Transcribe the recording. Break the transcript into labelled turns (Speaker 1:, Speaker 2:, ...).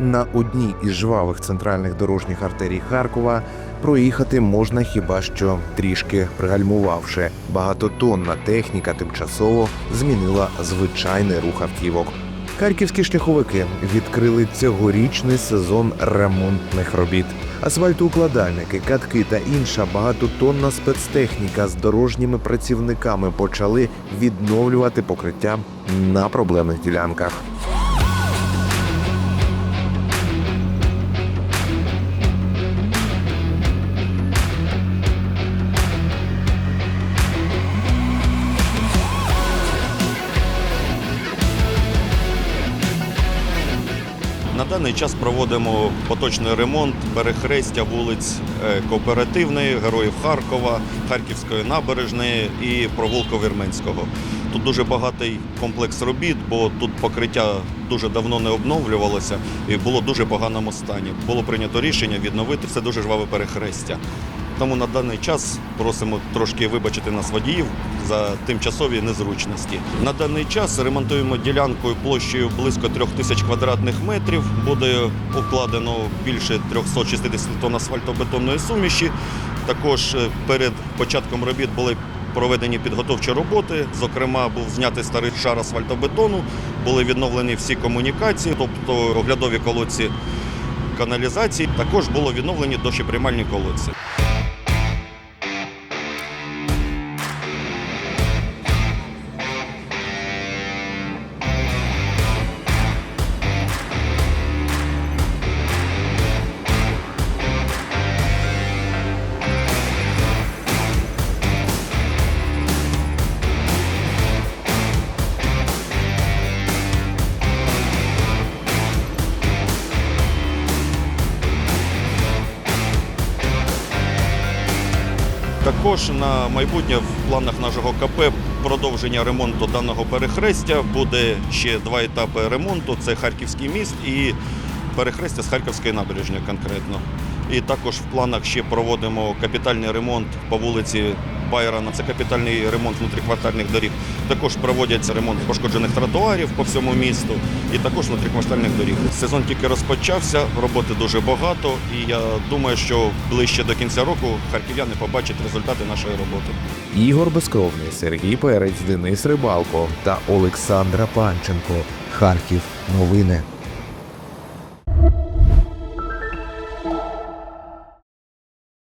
Speaker 1: На одній із жвавих центральних дорожніх артерій Харкова проїхати можна хіба що трішки пригальмувавши. Багатотонна техніка тимчасово змінила звичайний рух автівок. Харківські шляховики відкрили цьогорічний сезон ремонтних робіт. Асфальтоукладальники, катки та інша багатотонна спецтехніка з дорожніми працівниками почали відновлювати покриття на проблемних ділянках.
Speaker 2: На даний час проводимо поточний ремонт перехрестя вулиць е, Кооперативної, Героїв Харкова, Харківської набережної і провулку Вірменського. Тут дуже багатий комплекс робіт, бо тут покриття дуже давно не обновлювалося і було дуже поганому стані. Було прийнято рішення відновити це дуже жваве перехрестя. Тому на даний час просимо трошки вибачити нас водіїв за тимчасові незручності. На даний час ремонтуємо ділянку площею близько трьох тисяч квадратних метрів. Буде укладено більше 360 тонн асфальтобетонної суміші. Також е, перед початком робіт були проведені підготовчі роботи. Зокрема, був знятий старий шар асфальтобетону, були відновлені всі комунікації, тобто оглядові колодці каналізації. Також було відновлені дощеприймальні колодці. Також на майбутнє в планах нашого КП продовження ремонту даного перехрестя. Буде ще два етапи ремонту: це Харківський міст і перехрестя з Харківської набережної конкретно. І також в планах ще проводимо капітальний ремонт по вулиці Байрона. Це капітальний ремонт внутріквартальних доріг. Також проводяться ремонт пошкоджених тротуарів по всьому місту і також внутріквартальних доріг. Сезон тільки розпочався, роботи дуже багато, і я думаю, що ближче до кінця року харків'яни побачать результати нашої роботи.
Speaker 1: Ігор Безкровний, Сергій Перець, Денис Рибалко та Олександра Панченко. Харків. Новини.